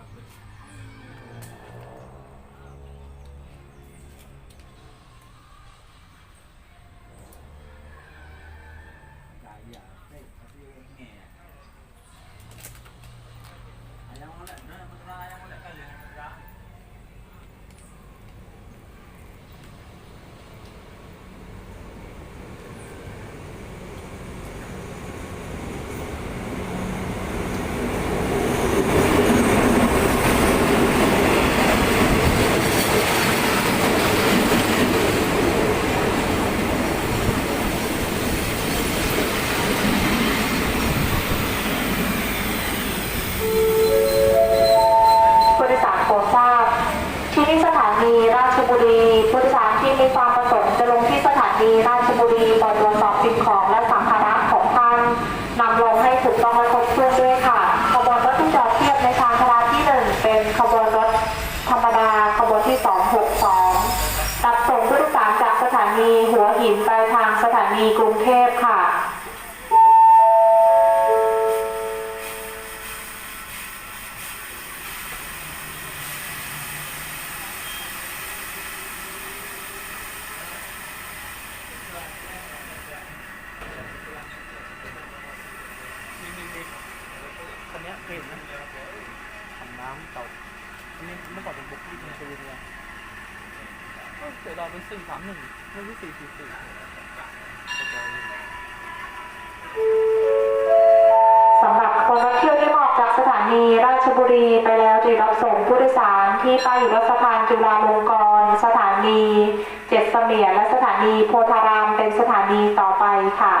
uh, ที่ราชบุรีไปตรวจสอบสิ่งของและสัมภาระของท่านนำลงให้ถูกต้องและครบถ้วนด้วยค่ะ ขบวนรถที่จอดเทียบในทางพราที่หนึ่งเป็นขบวนรถธรรมดาขบวนที่ 262รับส่งผู้โดยสารจากสถานีหัวหินไปทางสถานีกรุงเทพค่ะ ยเคยเห็นไหมถังน้ำเก่าอันนี้เมื่อก่อนเป็นบุกที่มันคือเนี่ยเออเสียดายเป็นสี่สามหนึ่งไม่ใช่สี่สี่สี่สำหรับคนรับเที่ยวที่มาออกจากสถานีราชบุรีไปแล้วจะรับส่งผู้โดยสารที่ป้ายอยู่รถสะพานจุฬาลงกรณ์สถานีเจ็ดเสมียนและสถานีโพธารามเป็นสถานีต่อไปค่ะ